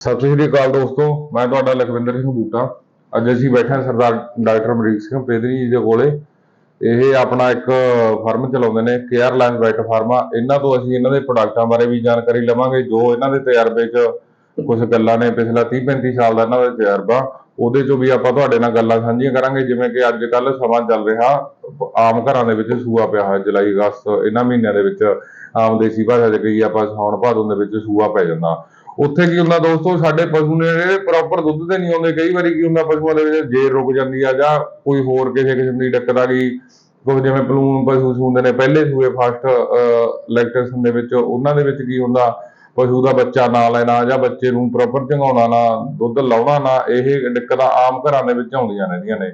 ਸਤਿ ਸ਼੍ਰੀ ਅਕਾਲ ਦੋਸਤੋ, ਮੈਂ ਤੁਹਾਡਾ ਲਖਵਿੰਦਰ ਸਿੰਘ ਬੂਟਾ। ਅੱਜ ਅਸੀਂ ਬੈਠੇ ਹਾਂ ਸਰਦਾਰ ਡਾਕਟਰ ਅਮਰੀਕ ਸਿੰਘ ਪੇਦਰੀ ਜੀ ਦੇ ਕੋਲੇ। ਇਹ ਆਪਣਾ ਇੱਕ ਫਾਰਮ ਚਲਾਉਂਦੇ ਨੇ, ਕੇਅਰ ਲਾਈਨ ਵੈਟ ਫਾਰਮਾ ਇਹਨਾਂ ਤੋਂ ਅਸੀਂ ਇਹਨਾਂ ਦੇ ਪ੍ਰੋਡਕਟਾਂ ਬਾਰੇ ਵੀ ਜਾਣਕਾਰੀ ਲਵਾਂਗੇ, ਜੋ ਇਹਨਾਂ ਦੇ ਤਜਰਬੇ 'ਚ ਕੁਝ ਗੱਲਾਂ ਨੇ। ਪਿਛਲਾ 30 35 ਸਾਲ ਦਾ ਇਹਨਾਂ ਦਾ ਤਜਰਬਾ। ਉਹਦੇ 'ਚੋਂ ਵੀ ਆਪਾਂ ਤੁਹਾਡੇ ਨਾਲ ਗੱਲਾਂ ਸਾਂਝੀਆਂ ਕਰਾਂਗੇ, ਜਿਵੇਂ ਕਿ ਅੱਜ ਕੱਲ ਸਮਾਂ ਚੱਲ ਰਿਹਾ, ਆਮ ਘਰਾਂ ਦੇ ਵਿੱਚ ਸੂਆ ਪਿਆ ਹੋਇਆ, ਜੁਲਾਈ ਅਗਸਤ, ਇਹਨਾਂ ਮਹੀਨਿਆਂ ਦੇ ਵਿੱਚ ਆਮ ਦੇਸੀ ਭਾਸ਼ਾ 'ਚ ਕਹੀ ਆਪਾਂ ਸਾਉਣ ਭਾਦੋਂ ਦੇ ਵਿੱਚ ਸੂਆ ਪੈ ਜਾਂਦਾ। ਉੱਥੇ ਕੀ ਹੁੰਦਾ ਦੋਸਤੋ, ਸਾਡੇ ਪਸ਼ੂ ਨੇ ਜਿਹੜੇ ਪ੍ਰੋਪਰ ਦੁੱਧ ਤੇ ਨਹੀਂ ਆਉਂਦੇ। ਕਈ ਵਾਰੀ ਕੀ ਹੁੰਦਾ ਪਸ਼ੂਆਂ ਦੇ ਵਿੱਚ ਜੇਰ ਰੁਕ ਜਾਂਦੀ ਆ ਜਾਂ ਕੋਈ ਹੋਰ ਕਿਸੇ ਕਿਸਮ ਦੀ ਦਿੱਕਤ ਆ ਗਈ। ਕੁਝ ਜਿਵੇਂ ਪਲੂਨ ਪਸ਼ੂ ਸੂੰਦੇ ਨੇ, ਪਹਿਲੇ ਸੂਏ ਫਸਟ ਲੈਕਟੇਸ਼ਨ ਦੇ ਵਿੱਚ, ਉਹਨਾਂ ਦੇ ਵਿੱਚ ਕੀ ਹੁੰਦਾ, ਪਸ਼ੂ ਦਾ ਬੱਚਾ ਨਾ ਲੈਣਾ ਜਾਂ ਬੱਚੇ ਨੂੰ ਪ੍ਰੋਪਰ ਚੰਗਾਉਣਾ ਨਾ, ਦੁੱਧ ਲਾਉਣਾ ਨਾ, ਇਹ ਦਿੱਕਤਾਂ ਆਮ ਘਰਾਂ ਦੇ ਵਿੱਚ ਆਉਂਦੀਆਂ ਰਹਿੰਦੀਆਂ ਨੇ।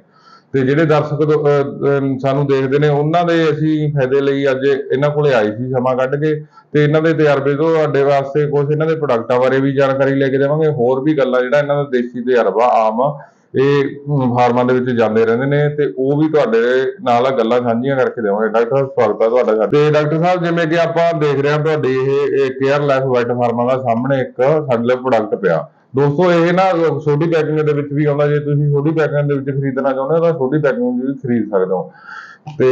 ਤੇ ਜਿਹੜੇ ਦਰਸ਼ਕ ਸਾਨੂੰ ਦੇਖਦੇ ਨੇ, ਉਹਨਾਂ ਦੇ ਅਸੀਂ ਫਾਇਦੇ ਲਈ ਅੱਜ ਇਹਨਾਂ ਕੋਲੇ ਆਏ ਸੀ ਸਮਾਂ ਕੱਢ ਕੇ ਤੇ ਇਹਨਾਂ ਦੇ ਤਜਰਬੇ ਤੋਂ ਤੁਹਾਡੇ ਵਾਸਤੇ ਕੁਝ ਇਹਨਾਂ ਦੇ ਪ੍ਰੋਡਕਟਾਂ ਬਾਰੇ ਵੀ ਜਾਣਕਾਰੀ ਲੈ ਕੇ ਦੇਵਾਂਗੇ, ਹੋਰ ਵੀ ਗੱਲਾਂ ਜਿਹੜਾ ਇਹਨਾਂ ਦਾ ਦੇਸੀ ਤਜਰਬਾ ਆਮ ਇਹ ਫਾਰਮਾਂ ਦੇ ਵਿੱਚ ਜਾਂਦੇ ਰਹਿੰਦੇ ਨੇ ਤੇ ਉਹ ਵੀ ਤੁਹਾਡੇ ਨਾਲ ਗੱਲਾਂ ਸਾਂਝੀਆਂ ਕਰਕੇ ਦੇਵਾਂਗੇ। ਡਾਕਟਰ ਸਾਹਿਬ, ਸਵਾਗਤ ਹੈ ਤੁਹਾਡਾ ਤੇ ਡਾਕਟਰ ਸਾਹਿਬ, ਜਿਵੇਂ ਕਿ ਆਪਾਂ ਦੇਖ ਰਹੇ ਹਾਂ, ਤੁਹਾਡੀ ਇਹ ਕੇਅਰ ਲਾਈਫ ਵਾਈਟ ਫਾਰਮਾਂ ਦਾ ਸਾਹਮਣੇ ਇੱਕ ਸਾਡੇ ਲਈ ਪ੍ਰੋਡਕਟ ਪਿਆ। ਦੋਸਤੋ ਇਹ ਨਾ ਛੋਟੀ ਪੈਕਿੰਗ ਦੇ ਵਿੱਚ ਵੀ ਆਉਂਦਾ ਜੇ ਤੁਸੀਂ ਛੋਟੀ ਪੈਕਿੰਗ ਦੇ ਵਿੱਚ ਖਰੀਦਣਾ ਚਾਹੁੰਦੇ ਹੋ ਤਾਂ ਛੋਟੀ ਪੈਕਿੰਗ ਵੀ ਖਰੀਦ ਸਕਦੇ ਹੋ। ਤੇ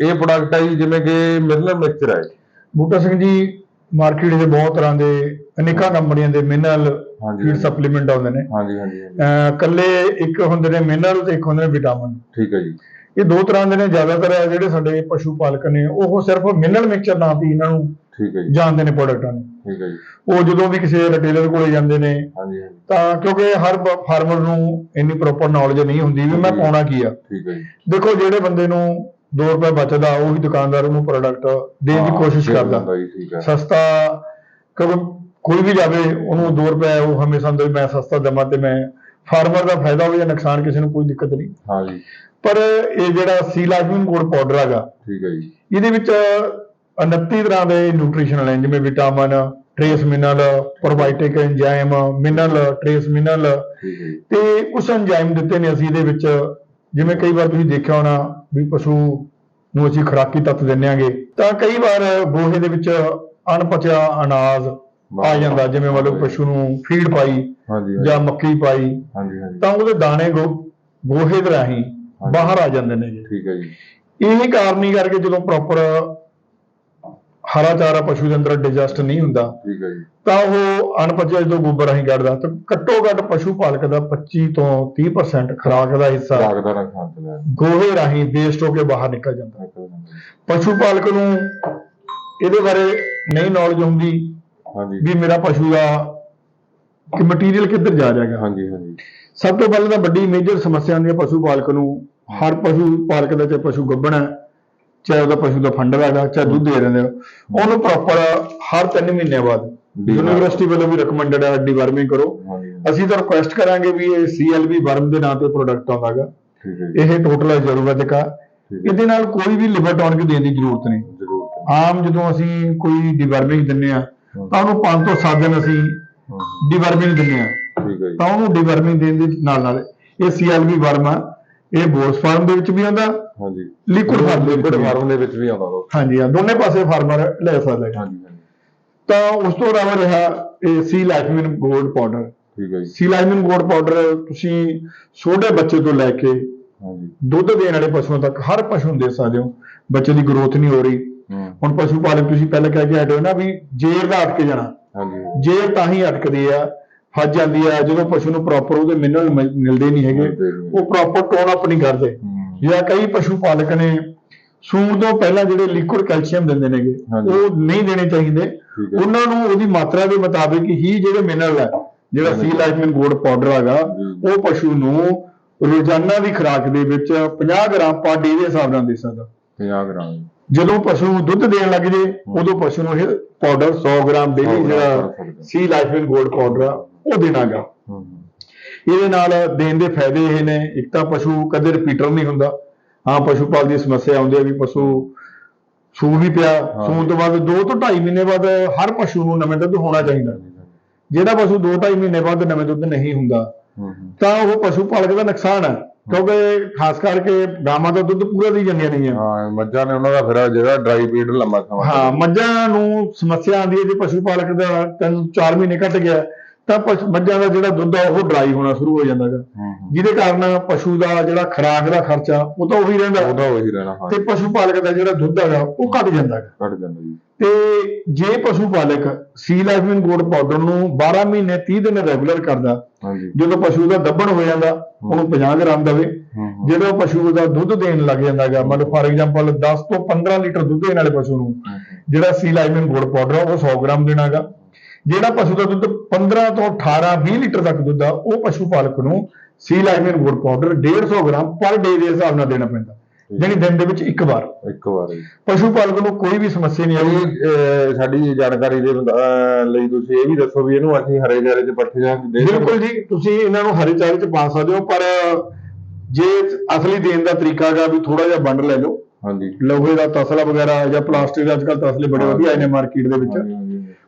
ਇਹ ਪ੍ਰੋਡਕਟ ਹੈ ਜੀ ਜਿਵੇਂ ਕਿ ਮਿਨਰਲ ਮਿਕਸਚਰ ਹੈ ਬੂਟਾ ਸਿੰਘ ਜੀ ਮਾਰਕੀਟ ਦੇ ਬਹੁਤ ਤਰ੍ਹਾਂ ਦੇ ਅਨੇਕਾਂ ਕੰਪਨੀਆਂ ਦੇ ਮਿਨਰਲ ਫੀਡ ਸਪਲੀਮੈਂਟ ਆਉਂਦੇ ਨੇ। ਹਾਂਜੀ ਹਾਂਜੀ ਕੱਲੇ ਇੱਕ ਹੁੰਦੇ ਨੇ ਮਿਨਰਲ ਤੇ ਇੱਕ ਹੁੰਦੇ ਨੇ ਵਿਟਾਮਿਨ ਠੀਕ ਹੈ ਜੀ। ਇਹ ਦੋ ਤਰ੍ਹਾਂ ਦੇ ਨੇ ਜ਼ਿਆਦਾਤਰ ਜਿਹੜੇ ਸਾਡੇ ਪਸ਼ੂ ਪਾਲਕ ਨੇ ਉਹ ਸਿਰਫ ਮਿਨਰਲ ਮਿਕਸਚਰ ਨਾਂ ਤੇ ਇਹਨਾਂ ਨੂੰ ਠੀਕ ਹੈ ਜੀ। ਜਾਣਦੇ ਨੇ ਪ੍ਰੋਡਕਟਾਂ ਨੂੰ। ਠੀਕ ਹੈ ਜੀ। ਉਹ ਜਦੋਂ ਵੀ ਕਿਸੇ ਰਿਟੇਲਰ ਕੋਲੇ ਜਾਂਦੇ ਨੇ ਹਾਂਜੀ ਹਾਂਜੀ। ਤਾਂ ਕਿਉਂਕਿ ਹਰ ਫਾਰਮਰ ਨੂੰ ਇੰਨੀ ਪ੍ਰੋਪਰ ਨੌਲੇਜ ਨਹੀਂ ਹੁੰਦੀ ਵੀ ਮੈਂ ਪਾਉਣਾ ਕੀ ਆ। ਠੀਕ ਹੈ ਜੀ। ਦੇਖੋ ਜਿਹੜੇ ਬੰਦੇ ਨੂੰ 2 ਰੁਪਏ ਬਚਦਾ ਉਹੀ ਦੁਕਾਨਦਾਰ ਉਹਨੂੰ ਪ੍ਰੋਡਕਟ ਦੇਣ ਦੀ ਕੋਸ਼ਿਸ਼ ਕਰਦਾ। ਸਸਤਾ ਕਿਉਂਕਿ ਕੋਈ ਵੀ ਜਾਵੇ ਉਹਨੂੰ 2 ਰੁਪਏ ਉਹ ਹਮੇਸ਼ਾ ਹੁੰਦਾ ਮੈਂ ਸਸਤਾ ਦੇਵਾਂ ਤੇ ਮੈਂ ਫਾਰਮਰ ਦਾ ਫਾਇਦਾ ਹੋਵੇ ਜਾਂ ਨੁਕਸਾਨ ਕਿਸੇ ਨੂੰ ਕੋਈ ਦਿੱਕਤ ਨਹੀਂ। ਹਾਂ ਜੀ। ਪਰ ਇਹ ਜਿਹੜਾ ਸੀ ਲਾਜਮਿਨ ਗੋਲਡ ਪਾਊਡਰ ਹੈਗਾ ਠੀਕ ਹੈ ਜੀ। ਇਹਦੇ ਵਿੱਚ 29 ਤਰ੍ਹਾਂ ਦੇ ਨਿਊਟ੍ਰੀਸ਼ਨਲ ਹੈ ਜਿਵੇਂ vitamin trace mineral probiotic enzyme mineral trace mineral ਤੇ ਕੁਝ ਐਂਜ਼ਾਈਮ ਦਿੱਤੇ ਨੇ ਅਸੀਂ ਇਹਦੇ ਵਿੱਚ। ਜਿਵੇਂ ਕਈ ਵਾਰ ਤੁਸੀਂ ਦੇਖਿਆ ਹੋਣਾ ਵੀ ਪਸ਼ੂ ਨੂੰ ਅਸੀਂ ਖੁਰਾਕੀ ਤੱਤ ਦਿੰਦੇ ਆਂਗੇ ਤਾਂ ਕਈ ਵਾਰ ਗੋਹੇ ਦੇ ਵਿੱਚ ਅਣਪਚਿਆ ਅਨਾਜ ਆ ਜਾਂਦਾ ਜਿਵੇਂ ਮਤਲਬ ਪਸ਼ੂ ਨੂੰ ਫੀਡ ਪਾਈ ਜਾਂ ਮੱਕੀ ਪਾਈ ਤਾਂ ਉਹਦੇ ਦਾਣੇ ਗੋਹੇ ਦੇ ਰਾਹੀਂ ਬਾਹਰ ਆ ਜਾਂਦੇ ਨੇ ਠੀਕ ਹੈ ਜੀ। ਇਹ ਕਾਰਨੀ ਕਰਕੇ ਜਦੋਂ ਪ੍ਰੋਪਰ ਹਰਾ ਚਾਰਾ ਪਸ਼ੂ ਦੇ ਅੰਦਰ ਡਿਜੈਸਟ ਨਹੀਂ ਹੁੰਦਾ। ਠੀਕ ਹੈ ਜੀ। ਤਾਂ ਉਹ ਅਣਪਚਿਆ ਜਦੋਂ ਗੋਬਰ ਰਾਹੀਂ ਕੱਢਦਾ ਤਾਂ ਘੱਟੋ ਘੱਟ ਪਸ਼ੂ ਪਾਲਕ ਦਾ 25 ਤੋਂ 30% ਖੁਰਾਕ ਦਾ ਹਿੱਸਾ ਗੋਹੇ ਰਾਹੀਂ ਵੇਸਟ ਹੋ ਕੇ ਬਾਹਰ ਨਿਕਲ ਜਾਂਦਾ। ਪਸ਼ੂ ਪਾਲਕ ਨੂੰ ਇਹਦੇ ਬਾਰੇ ਨਹੀਂ ਨੌਲੇਜ ਹੁੰਦੀ ਹਾਂਜੀ। ਵੀ ਮੇਰਾ ਪਸ਼ੂ ਦਾ ਕਿ ਮਟੀਰੀਅਲ ਕਿੱਧਰ ਜਾ ਰਿਹਾ ਹੈਗਾ। ਹਾਂਜੀ ਹਾਂਜੀ। ਸਭ ਤੋਂ ਪਹਿਲਾਂ ਤਾਂ ਵੱਡੀ ਮੇਜਰ ਸਮੱਸਿਆ ਆਉਂਦੀ ਹੈ ਪਸ਼ੂ ਪਾਲਕ ਨੂੰ। ਹਰ ਪਸ਼ੂ ਪਾਲਕ ਦਾ ਚਾਹੇ ਪਸ਼ੂ ਗੱਭਣ ਹੈ ਚਾਹੇ ਉਹਦਾ ਪਸ਼ੂ ਦਾ ਫੰਡ ਹੈਗਾ ਚਾਹੇ ਦੁੱਧ ਦੇ ਰਹੇ ਨੇ ਉਹਨੂੰ ਪ੍ਰੋਪਰ ਹਰ 3 ਮਹੀਨਿਆਂ ਬਾਅਦ। ਯੂਨੀਵਰਸਿਟੀ ਵੱਲੋਂ ਵੀ ਰეკਮੈਂਡਡ ਹੈ ਡੀਵਰਮਿੰਗ ਕਰੋ। ਅਸੀਂ ਤਾਂ ਰਿਕੁਐਸਟ ਕਰਾਂਗੇ ਵੀ ਇਹ ਸੀਐਲਬੀ ਵਰਮ ਦੇ ਨਾਂ ਤੇ ਪ੍ਰੋਡਕਟ ਆਉਂਦਾ ਹੈਗਾ ਠੀਕ ਹੈ ਜੀ। ਇਹ ਟੋਟਲ ਜ਼ਰੂਰਤ ਹੈ ਇਹਦੇ ਨਾਲ ਕੋਈ ਵੀ ਲਿਵਰ ਟੌਨਿਕ ਦੇਣ ਦੀ ਜ਼ਰੂਰਤ ਨਹੀਂ। ਆਮ ਜਦੋਂ ਅਸੀਂ ਕੋਈ ਡੀਵਰਮਿੰਗ ਦਿੰਨੇ ਆ ਤਾਂ ਉਹਨੂੰ 5 ਤੋਂ 7 ਦਿਨ ਅਸੀਂ ਡੀਵਰਮਿੰਗ ਦਿੰਨੇ ਆ। ਤਾਂ ਉਹਨੂੰ ਡੀਵਰਮਿੰਗ ਦੇਣ ਦੇ ਨਾਲ ਨਾਲ ਇਹ ਸੀਐਲਬੀ ਵਰਮ ਆ। ਇਹ ਬੋਸ ਫਾਰਮ ਦੇ ਵਿੱਚ ਵੀ ਆਉਂਦਾ ਹਾਂਜੀ। ਲਿਕੁਇਡ ਫਾਰਮ ਦੇ ਵਿੱਚ ਲਿਕੁਇਡ। ਫਾਰਮ ਦੇ ਵਿੱਚ ਵੀ ਆਉਂਦਾ ਦੋਸਤੋ ਹਾਂਜੀ ਹਾਂ ਦੋਨੇ ਪਾਸੇ ਫਾਰਮਰ ਲੈ ਸਕਦਾ ਹੈ ਹਾਂਜੀ ਹਾਂਜੀ। ਤਾਂ ਉਸ ਤੋਂ ਇਲਾਵਾ ਰਿਹਾ ਇਹ ਸੀ ਲਾਈਫਮਿਨ ਗੋਲਡ ਪਾਊਡਰ ਠੀਕ ਹੈ ਜੀ। ਸੀ ਲਾਈਫਮਿਨ ਗੋਲਡ ਪਾਊਡਰ ਤੁਸੀਂ ਛੋਟੇ ਬੱਚੇ ਤੋਂ ਲੈ ਕੇ ਹਾਂਜੀ। ਦੁੱਧ ਦੇਣ ਵਾਲੇ ਪਸ਼ੂਆਂ ਤੱਕ ਹਰ ਪਸ਼ੂ ਨੂੰ ਦੇ ਸਕਦੇ ਹੋ। ਬੱਚੇ ਦੀ ਗਰੋਥ ਨਹੀਂ ਹੋ ਰਹੀ। ਹੁਣ ਪਸ਼ੂ ਪਾਲਕ ਤੁਸੀਂ ਪਹਿਲਾਂ ਕਹਿ ਕੇ ਹਟੇ ਹੋ ਨਾ ਵੀ ਜੇਰ ਦਾ ਅਟਕ ਜਾਣਾ। ਹਾਂਜੀ। ਜੇਰ ਤਾਂ ਹੀ ਅਟਕਦੀ ਆ ਫਸ ਜਾਂਦੀ ਆ ਜਦੋਂ ਪਸ਼ੂ ਨੂੰ ਪ੍ਰੋਪਰ ਉਹਦੇ ਮਿਨਰਲ ਮਿਲਦੇ ਨਹੀਂ ਹੈਗੇ। ਉਹ ਪ੍ਰੋਪਰ ਟੋਨ ਅਪ ਨਹੀਂ ਕਰਦੇ। ਜਾਂ ਕਈ ਪਸ਼ੂ ਪਾਲਕ ਨੇ ਸੂਣ ਤੋਂ ਪਹਿਲਾਂ ਜਿਹੜੇ ਲਿਕੁਇਡ ਕੈਲਸ਼ੀਅਮ ਦਿੰਦੇ ਨੇਗੇ। ਉਹ ਨਹੀਂ ਦੇਣੇ ਚਾਹੀਦੇ ਉਹਨਾਂ ਨੂੰ ਉਹਦੀ ਮਾਤਰਾ ਦੇ ਮੁਤਾਬਿਕ ਹੀ ਜਿਹੜੇ ਮਿਨਰਲ ਹੈ ਜਿਹੜਾ ਸੀ ਲਾਈਫਮਿਨ ਗੋਲਡ ਪਾਊਡਰ ਹੈਗਾ। ਉਹ ਪਸ਼ੂ ਨੂੰ ਰੋਜ਼ਾਨਾ ਦੀ ਖੁਰਾਕ ਦੇ ਵਿੱਚ 50 ਗ੍ਰਾਮ ਪਰ ਡੇ ਦੇ ਹਿਸਾਬ ਨਾਲ ਦੇ ਸਕਦਾ 50 ਗ੍ਰਾਮ। ਜਦੋਂ ਪਸ਼ੂ ਦੁੱਧ ਦੇਣ ਲੱਗ ਜੇ ਉਦੋਂ ਪਸ਼ੂ ਨੂੰ ਇਹ ਪਾਊਡਰ 100 ਗ੍ਰਾਮ 100 ਡੇਲੀ ਜਿਹੜਾ। ਸੀ ਲਾਈਫਮਿਨ ਗੋਲਡ ਪਾਊਡਰ ਆ ਉਹ ਦੇਣਾਗਾ। ਇਹਦੇ ਨਾਲ ਦੇਣ ਦੇ ਫਾਇਦੇ ਇਹ ਨੇ ਇੱਕ ਤਾਂ ਪਸ਼ੂ ਕਦੇ ਰਿਪੀਟਰ ਨਹੀਂ ਹੁੰਦਾ। ਹਾਂ ਪਸ਼ੂ ਪਾਲ ਦੀ ਸਮੱਸਿਆ ਆਉਂਦੀ ਹੈ ਵੀ ਪਸ਼ੂ ਸੂ ਵੀ ਪਿਆ। ਸੂਣ ਤੋਂ ਬਾਅਦ 2 ਤੋਂ 2.5 ਮਹੀਨੇ ਬਾਅਦ ਹਰ ਪਸ਼ੂ ਨੂੰ ਨਵੇਂ ਦੁੱਧ ਹੋਣਾ ਚਾਹੀਦਾ। ਜਿਹੜਾ ਪਸ਼ੂ 2 2.5 ਮਹੀਨੇ ਬਾਅਦ ਨਵੇਂ ਦੁੱਧ ਨਹੀਂ ਹੁੰਦਾ ਤਾਂ ਉਹ ਪਸ਼ੂ ਪਾਲਕ ਦਾ ਨੁਕਸਾਨ ਹੈ। ਕਿਉਂਕਿ ਖਾਸ ਕਰਕੇ ਗਾਵਾਂ ਦਾ ਦੁੱਧ ਪੂਰਾ ਦੀ ਜਾਂਦੀਆਂ ਨਹੀਂ ਹਾਂ ਮੱਝਾਂ ਨੇ ਉਹਨਾਂ ਦਾ ਫਿਰ ਜਿਹੜਾ ਡਰਾਈ ਪੀਰੀਅਡ ਲੰਮਾ ਸਮਾਂ। ਹਾਂ ਮੱਝਾਂ ਨੂੰ ਸਮੱਸਿਆ ਆਉਂਦੀ ਹੈ ਜੇ ਪਸ਼ੂ ਪਾਲਕ ਦਾ ਤਿੰਨ ਚਾਰ ਮਹੀਨੇ ਘਟ ਗਿਆ। ਤਾਂ ਪਸ਼- ਮੱਝਾਂ ਦਾ ਜਿਹੜਾ ਦੁੱਧ ਆ ਉਹ ਡਰਾਈ ਹੋਣਾ ਸ਼ੁਰੂ ਹੋ ਜਾਂਦਾ ਹੂੰ ਹੂੰ। ਜਿਹਦੇ ਕਾਰਨ ਪਸ਼ੂ ਦਾ ਜਿਹੜਾ ਖੁਰਾਕ ਦਾ ਖਰਚਾ ਉਹ ਤਾਂ ਉਹੀ ਰਹਿੰਦਾ। ਉਹਦਾ ਉਹੀ ਰਹਿਣਾ ਹਾਂ। ਤੇ ਪਸ਼ੂ ਪਾਲਕ ਦਾ ਜਿਹੜਾ ਦੁੱਧ ਹੈਗਾ ਉਹ ਘਟ ਜਾਂਦਾ ਹੈਗਾ ਘਟ ਜਾਂਦਾ ਜੀ। ਤੇ ਜੇ ਪਸ਼ੂ ਪਾਲਕ ਸੀ ਲਾਈਫਮਿਨ ਗੋਡ ਪਾਊਡਰ ਨੂੰ 12 ਮਹੀਨੇ 30 ਦਿਨ ਰੈਗੂਲਰ ਕਰਦਾ ਜਦੋਂ ਪਸ਼ੂ ਦਾ ਦੱਬਣ ਹੋ ਜਾਂਦਾ ਉਹਨੂੰ 50 ਗ੍ਰਾਮ ਦੇਵੇ। ਹੂੰ ਹੂੰ। ਜਦੋਂ ਪਸ਼ੂ ਦਾ ਦੁੱਧ ਦੇਣ ਲੱਗ ਜਾਂਦਾ ਹੈਗਾ ਮਤਲਬ ਫਾਰ ਐਗਜ਼ਾਮਪਲ 10 ਤੋਂ 15 ਲੀਟਰ ਦੁੱਧ ਦੇਣ ਵਾਲੇ ਪਸ਼ੂ ਨੂੰ ਹੂੰ, ਜਿਹੜਾ ਸੀ ਲਾਈਮਨ ਗੁੜ ਪਾਊਡਰ ਉਹ 100 ਗ੍ਰਾਮ ਦੇਣਾਗਾ। ਜਿਹੜਾ ਪਸ਼ੂ ਦਾ ਦੁੱਧ 15 ਤੋਂ 18 20 ਲੀਟਰ ਤੱਕ ਦੁੱਧ ਆ ਉਹ ਪਸ਼ੂ ਪਾਲਕ ਨੂੰ ਸੀ ਲਾਈਮਨ ਗੁੜ ਪਾਊਡਰ 150 ਗ੍ਰਾਮ ਪਰ ਡੇ ਦੇ ਹਿਸਾਬ ਨਾਲ ਦੇਣਾ ਪੈਂਦਾ। ਯਾਨੀ ਦਿਨ ਦੇ ਵਿੱਚ ਇੱਕ ਵਾਰ। ਇੱਕ ਵਾਰ ਪਸ਼ੂ ਪਾਲਕ ਨੂੰ ਕੋਈ ਵੀ ਸਮੱਸਿਆ ਨਹੀਂ ਆਈ ਸਾਡੀ ਜਾਣਕਾਰੀ ਦੇ ਲਈ ਤੁਸੀਂ ਇਹ ਵੀ ਦੱਸੋ ਵੀ ਇਹਨੂੰ ਅਸੀਂ ਹਰੇ ਚਾਰੇ ਚ ਪੱਠੇ ਜਾਂ ਦੇ? ਬਿਲਕੁਲ ਜੀ ਤੁਸੀਂ ਇਹਨਾਂ ਨੂੰ ਹਰੇ ਚਾਰੇ ਚ ਪਾ ਸਕਦੇ ਹੋ ਪਰ ਜੇ ਅਸਲੀ ਦੇਣ ਦਾ ਤਰੀਕਾ ਹੈਗਾ ਵੀ ਥੋੜਾ ਜਿਹਾ ਵੰਡ ਲੈ ਲਓ। ਹਾਂਜੀ। ਲੋਹੇ ਦਾ ਤਸਲਾ ਵਗੈਰਾ ਜਾਂ ਪਲਾਸਟਿਕ ਦੇ ਅੱਜਕੱਲ ਤਸਲੇ ਬੜੇ ਵਧੀਆ ਆਏ ਨੇ ਮਾਰਕੀਟ ਦੇ ਵਿੱਚ।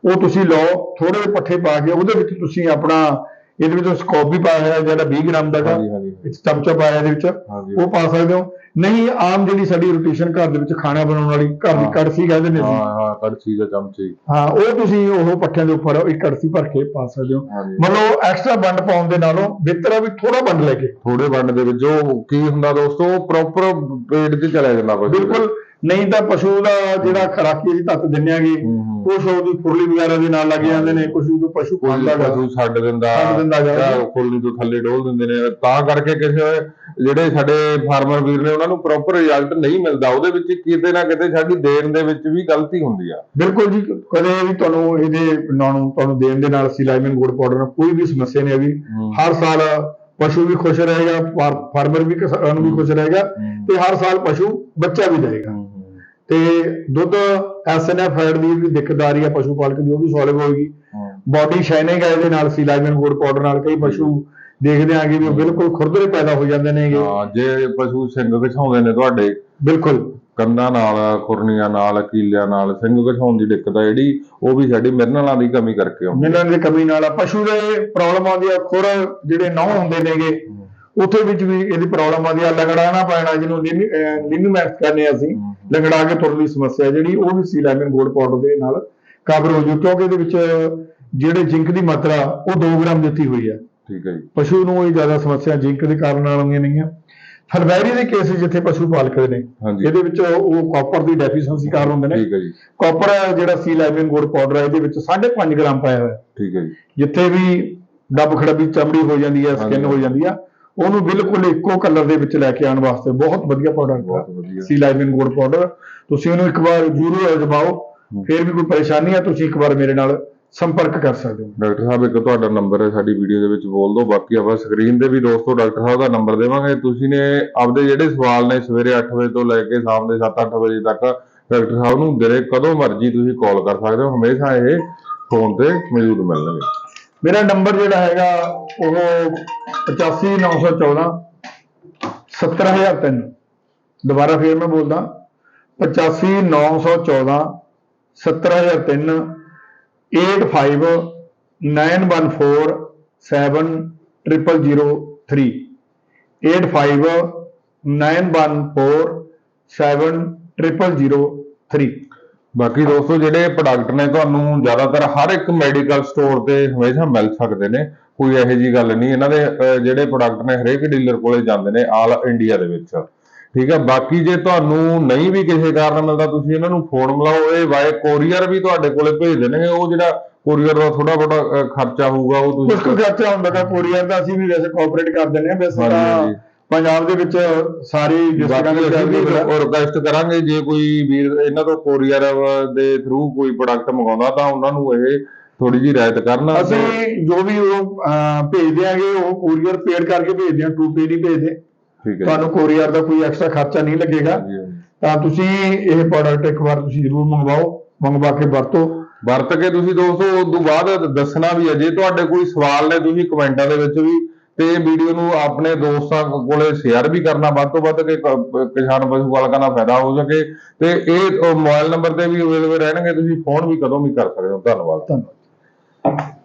ਉਹ ਤੁਸੀਂ ਲਓ ਥੋੜੇ ਜਿਹੇ ਪੱਠੇ ਪਾ ਕੇ ਉਹਦੇ ਵਿੱਚ ਤੁਸੀਂ ਆਪਣਾ ਇਹਦੇ ਵਿੱਚ ਸਕੋਪ ਵੀ ਪਾਇਆ ਹੋਇਆ ਜਿਹੜਾ 20 ਗ੍ਰਾਮ ਦਾ ਹਾਂਜੀ ਵਿੱਚ ਚਮਚਾ ਪਾਇਆ ਇਹਦੇ ਵਿੱਚ। ਉਹ ਪਾ ਸਕਦੇ ਹੋ। ਨਹੀਂ ਆਮ ਜਿਹੜੀ ਸਾਡੀ ਰੋਟੇਸ਼ਨ ਘਰ ਦੇ ਵਿੱਚ ਖਾਣਾ ਬਣਾਉਣ ਵਾਲੀ ਘਰ ਦੀ ਹਾਂ। ਕੜਛੀ ਕਹਿੰਦੇ ਨੇ ਹਾਂ ਹਾਂ ਕੜਛੀ ਜਾਂ ਚਮਚੇ। ਹਾਂ ਉਹ ਤੁਸੀਂ ਉਹ ਪੱਠਿਆਂ ਦੇ ਉੱਪਰ ਇੱਕ ਕੜਛੀ ਭਰ ਕੇ ਪਾ ਸਕਦੇ ਹੋ। ਮਤਲਬ ਐਕਸਟਰਾ ਵੰਡ ਪਾਉਣ ਦੇ ਨਾਲੋਂ ਬਿਹਤਰ ਆ ਵੀ ਥੋੜਾ ਵੰਡ ਲੈ ਕੇ। ਥੋੜੇ ਵੰਡ ਦੇ ਵਿੱਚ ਉਹ ਕੀ ਹੁੰਦਾ ਦੋਸਤੋ ਪ੍ਰੋਪਰ ਪੇਟ 'ਚ ਚਲਿਆ ਜਾਂਦਾ। ਬਿਲਕੁਲ ਨਹੀਂ ਤਾਂ ਪਸ਼ੂ ਦਾ ਜਿਹੜਾ ਖਰਾਕੀ ਅਸੀਂ ਤੱਤ ਦਿੰਦੇ ਆਗੇ ਹੂੰ ਹੂੰ। ਕੁਛ ਉਹਦੀ ਫੁਰਲੀ ਵਗੈਰਾ ਦੇ ਨਾਲ ਲੱਗ ਜਾਂਦੇ ਨੇ ਕੁਛ ਉਹ ਪਸ਼ੂ ਖਾਂਦਾ ਪਸ਼ੂ ਛੱਡ ਦਿੰਦਾ ਖੋਲਣੀ ਤੋਂ ਥੱਲੇ ਡੋਲ ਦਿੰਦੇ ਨੇ। ਤਾਂ ਕਰਕੇ ਕਿਸੇ ਜਿਹੜੇ ਸਾਡੇ ਫਾਰਮਰ ਵੀਰ ਨੇ ਉਹਨਾਂ ਨੂੰ ਪ੍ਰੋਪਰ ਰਿਜ਼ਲਟ ਨਹੀਂ ਮਿਲਦਾ। ਉਹਦੇ ਵਿੱਚ ਕਿਤੇ ਨਾ ਕਿਤੇ ਸਾਡੀ ਦੇਣ ਦੇ ਵਿੱਚ ਵੀ ਗਲਤੀ ਹੁੰਦੀ ਆ। ਬਿਲਕੁਲ ਜੀ। ਕਦੇ ਵੀ ਤੁਹਾਨੂੰ ਇਹਦੇ ਨਾਲੋਂ ਤੁਹਾਨੂੰ ਦੇਣ ਦੇ ਨਾਲ ਸਿਲਾਈਮਨ ਗੁੜ ਪਾਊਡਰ ਨਾਲ ਕੋਈ ਵੀ ਸਮੱਸਿਆ ਨਹੀਂ ਆਈ ਹਰ ਸਾਲ ਪਸ਼ੂ ਵੀ ਖੁਸ਼ ਰਹੇਗਾ ਫਾਰ- ਫਾਰਮਰ ਵੀ ਕਿਸਾਨ ਵੀ ਖੁਸ਼ ਰਹੇਗਾ ਤੇ ਹਰ ਸਾਲ ਪਸ਼ੂ ਬੱਚਾ ਵੀ ਦੇਗਾ ਤੇ ਦੁੱਧ ਐਸਐਨਐਫ ਦੀ ਵੀ ਦਿੱਕਤ ਆ ਰਹੀ ਹੈ ਪਸ਼ੂ ਪਾਲਕ ਦੀ ਉਹ ਵੀ ਸੋਲਵ ਹੋਏਗੀ। ਬਾਡੀ ਸ਼ਾਈਨਿੰਗ ਹੈ ਇਹਦੇ ਨਾਲ ਸਿਲਾਈਮਨ ਗੁੜ ਪਾਊਡਰ ਨਾਲ ਕਈ ਪਸ਼ੂ ਦੇਖਦੇ ਆਂਗੇ ਵੀ ਉਹ ਬਿਲਕੁਲ ਖੁਰਦਰੇ ਪੈਦਾ ਹੋ ਜਾਂਦੇ ਨੇਗੇ। ਹਾਂ ਜੇ ਪਸ਼ੂ ਸਿੰਘ ਘਛਾਉਂਦੇ ਨੇ ਤੁਹਾਡੇ। ਬਿਲਕੁਲ। ਕੰਨਾਂ ਨਾਲ ਖੁਰਨੀਆਂ ਨਾਲ ਕੀਲਿਆਂ ਨਾਲ ਸਿੰਘ ਘਛਾਉਣ ਦੀ ਦਿੱਕਤ ਆ ਜਿਹੜੀ ਉਹ ਵੀ ਸਾਡੀ ਮਿਨਰਲਾਂ ਦੀ ਕਮੀ ਕਰਕੇ ਆਉਂਦੀ ਮਿਨਰਲ ਦੀ ਕਮੀ ਨਾਲ ਆ। ਪਸ਼ੂ ਦੇ ਪ੍ਰੋਬਲਮ ਆਉਂਦੀ ਆ ਖੁਰ ਜਿਹੜੇ ਨਹੁੰ ਹੁੰਦੇ ਨੇਗੇ ਉੱਥੇ ਵਿੱਚ ਵੀ ਇਹਦੀ ਪ੍ਰੋਬਲਮ ਆਉਂਦੀ ਆ ਲੰਗੜਾਣਾ ਪੈਣਾ ਜਿਹਨੂੰ ਲਿਨਮੈਂਟ ਕਹਿੰਦੇ ਆ ਅਸੀਂ। ਲੰਗੜਾ ਕੇ ਤੁਰਨ ਦੀ ਸਮੱਸਿਆ ਜਿਹੜੀ ਉਹ ਵੀ ਸੀ ਲੈਮਨ ਗੋਲਡ ਪਾਊਡਰ ਦੇ ਨਾਲ ਕਵਰ ਹੋ ਜੂ ਕਿਉਂਕਿ ਇਹਦੇ ਵਿੱਚ ਜਿਹੜੇ ਜ਼ਿੰਕ ਦੀ ਮਾਤਰਾ ਉਹ 2 ਗ੍ਰਾਮ ਦਿੱਤੀ ਹੋਈ ਆ ਠੀਕ ਹੈ ਜੀ ਪਸ਼ੂ ਨੂੰ ਇਹ ਜ਼ਿਆਦਾ ਸਮੱਸਿਆ ਜ਼ਿੰਕ ਦੇ ਕਾਰਨ ਨਾਲ ਆਉਂਦੀਆਂ ਨੇਗੀਆਂ ਫਲਵੈਰੀ ਦੇ ਕੇਸ ਜਿੱਥੇ ਪਸ਼ੂ ਪਾਲਕ ਨੇ ਇਹਦੇ ਵਿੱਚ ਉਹ ਕਾਪਰ ਦੀ ਡੈਫੀਸ਼ੀਐਂਸੀ ਕਾਰਨ ਹੁੰਦੇ ਨੇ। ਠੀਕ ਹੈ ਜੀ। ਕਾਪਰ ਜਿਹੜਾ ਸੀ ਲੈਮਨ ਗੋਲਡ ਪਾਊਡਰ ਹੈ ਇਹਦੇ ਵਿੱਚ 5.5 ਗ੍ਰਾਮ ਪਾਇਆ ਹੋਇਆ। ਹੈ ਠੀਕ ਹੈ ਜੀ। ਜਿੱਥੇ ਵੀ ਡੱਬ ਖੜਬੀ ਚਮੜੀ ਹੋ ਜਾਂਦੀ ਹੈ ਸਕਿਨ। ਹੋ ਜਾਂਦੀ ਆ ਉਹਨੂੰ ਬਿਲਕੁਲ ਇੱਕੋ ਕਲਰ ਦੇ ਵਿੱਚ ਲੈ ਕੇ ਆਉਣ ਵਾਸਤੇ ਬਹੁਤ ਵਧੀਆ ਪ੍ਰੋਡਕਟ ਬਹੁਤ ਹੈ ਸੀ ਲਾਈਵਿੰਗ ਗੋਲਡ ਪਾਊਡਰ ਤੁਸੀਂ ਉਹਨੂੰ ਇੱਕ ਵਾਰ ਜ਼ਰੂਰ ਅਜਮਾਓ ਫਿਰ ਵੀ ਕੋਈ ਪਰੇਸ਼ਾਨੀ ਆ ਤੁਸੀਂ ਇੱਕ ਵਾਰ ਮੇਰੇ ਨਾਲ ਸੰਪਰਕ ਕਰ ਸਕਦੇ ਹੋ। ਡਾਕਟਰ ਸਾਹਿਬ ਇੱਕ ਤੁਹਾਡਾ ਨੰਬਰ ਹੈ ਸਾਡੀ ਵੀਡੀਓ ਦੇ ਵਿੱਚ ਬੋਲ ਦਿਓ। ਬਾਕੀ ਆਪਾਂ ਸਕਰੀਨ ਤੇ ਵੀ ਦੋਸਤੋ ਡਾਕਟਰ ਸਾਹਿਬ ਦਾ ਨੰਬਰ ਦੇਵਾਂਗੇ। ਤੁਸੀਂ ਨੇ ਆਪਦੇ ਜਿਹੜੇ ਸਵਾਲ ਨੇ ਸਵੇਰੇ 8 ਵਜੇ ਤੋਂ ਲੈ ਕੇ ਸ਼ਾਮ ਦੇ 7-8 ਵਜੇ ਤੱਕ ਡਾਕਟਰ ਸਾਹਿਬ ਨੂੰ ਦਿਨੇ ਕਦੋਂ ਮਰਜ਼ੀ ਤੁਸੀਂ ਕਾਲ ਕਰ ਸਕਦੇ ਹੋ। ਹਮੇਸ਼ਾ ਇਹ ਫੋਨ ਤੇ ਮੌਜੂਦ ਮਿਲਣਗੇ। ਮੇਰਾ ਨੰਬਰ ਜਿਹੜਾ ਹੈਗਾ ਉਹ 85914 70003 ਦੁਬਾਰਾ ਫੇਰ ਮੈਂ ਬੋਲਦਾ 85914 eight five nine one four seven triple zero three eight five nine one four seven triple zero three ਬਾਕੀ ਦੋਸਤੋ, ਜਿਹੜੇ ਪ੍ਰੋਡਕਟ ਨੇ ਤੁਹਾਨੂੰ ਜ਼ਿਆਦਾਤਰ ਹਰ ਇੱਕ ਮੈਡੀਕਲ ਸਟੋਰ ਤੇ ਹਮੇਸ਼ਾ ਮਿਲ ਸਕਦੇ ਨੇ, ਕੋਈ ਇਹੋ ਜੀ ਗੱਲ ਨਹੀਂ। ਇਹਨਾਂ ਦੇ ਜਿਹੜੇ ਪ੍ਰੋਡਕਟ ਨੇ ਹਰੇਕ ਡੀਲਰ ਕੋਲੇ ਜਾਂਦੇ ਨੇ ਆਲ ਇੰਡੀਆ ਦੇ ਵਿੱਚ। ਠੀਕ ਹੈ ਬਾਕੀ ਜੇ ਤੁਹਾਨੂੰ ਨਹੀਂ ਵੀ ਕਿਸੇ ਕਾਰਨ ਮਿਲਦਾ ਤੁਸੀਂ ਇਹਨਾਂ ਨੂੰ ਫੋਨ ਮਿਲਾਓ ਇਹ ਵਾਏ ਕੋਰੀਅਰ ਵੀ ਤੁਹਾਡੇ ਕੋਲੇ ਭੇਜ ਦੇਣਗੇ ਉਹ ਜਿਹੜਾ ਕੋਰੀਅਰ ਦਾ ਥੋੜਾ ਅਹ, ਖਰਚਾ ਹੋਊਗਾ ਉਹ ਕੁ ਤੁਸੀਂ ਖਰਚਾ ਹੁੰਦਾ ਤਾਂ ਕੋਰੀਅਰ ਦਾ ਅਸੀਂ ਵੀ ਵੈਸੇ ਕੋਆਪਰੇਟ ਕਰ ਦਿੰਦੇ ਹਾਂ ਵੈਸੇ ਤਾਂ। ਪੰਜਾਬ ਦੇ ਵਿੱਚ ਸਾਰੀ ਡਿਸਟ੍ਰਿਕਟਾਂ ਵਿੱਚ ਹੈ। ਰਿਕਵੈਸਟ ਕਰਾਂਗੇ ਜੇ ਕੋਈ ਵੀਰ ਇਹਨਾਂ ਤੋਂ ਕੋਰੀਅਰ ਦੇ ਥਰੂ ਕੋਈ ਪ੍ਰੋਡਕਟ ਮੰਗਾਉਂਦਾ ਤਾਂ ਉਹਨਾਂ ਨੂੰ ਇਹ ਥੋੜੀ ਜਿਹੀ ਰਾਇਤ ਕਰਨ ਅਸੀਂ ਜੋ ਵੀ ਉਹ ਭੇਜ ਦਿਆਂਗੇ ਉਹ ਕੋਰੀਅਰ ਪੇਡ ਕਰਕੇ ਭੇਜਦੇ ਹਾਂ ਟੂ ਪੇਡ ਹੀ ਭੇਜਦੇ ਤੁਹਾਨੂੰ ਕੋਰੀਅਰ ਦਾ ਕੋਈ ਐਕਸਟਰਾ ਖਰਚਾ ਨਹੀਂ ਲੱਗੇਗਾ। ਤਾਂ ਤੁਸੀਂ ਇਹ ਪ੍ਰੋਡਕਟ ਇੱਕ ਵਾਰ ਤੁਸੀਂ ਜ਼ਰੂਰ ਮੰਗਵਾਓ ਮੰਗਵਾ ਕੇ ਵਰਤੋ। ਵਰਤ ਕੇ ਤੁਸੀਂ ਦੋਸਤੋ ਉਸ ਤੋਂ ਬਾਅਦ ਦੱਸਣਾ ਵੀ ਹੈ ਜੇ ਤੁਹਾਡੇ ਕੋਈ ਸਵਾਲ ਨੇ ਤੁਸੀਂ ਕਮੈਂਟਾਂ ਦੇ ਵਿੱਚ ਵੀ ਤੇ ਵੀਡੀਓ ਨੂੰ ਆਪਣੇ ਦੋਸਤਾਂ ਕੋਲੇ ਸ਼ੇਅਰ ਵੀ ਕਰਨਾ ਵੱਧ ਤੋਂ ਵੱਧ ਕਿ ਕ- ਕਿਸਾਨ ਪਸ਼ੂ ਪਾਲਕਾਂ ਦਾ ਫਾਇਦਾ ਹੋ ਸਕੇ। ਤੇ ਇਹ ਮੋਬਾਈਲ ਨੰਬਰ ਤੇ ਵੀ ਅਵੇਲੇਬਲ ਰਹਿਣਗੇ ਤੁਸੀਂ ਫੋਨ ਵੀ ਕਦੋਂ ਵੀ ਕਰ ਸਕਦੇ ਹੋ। ਧੰਨਵਾਦ। ਧੰਨਵਾਦ।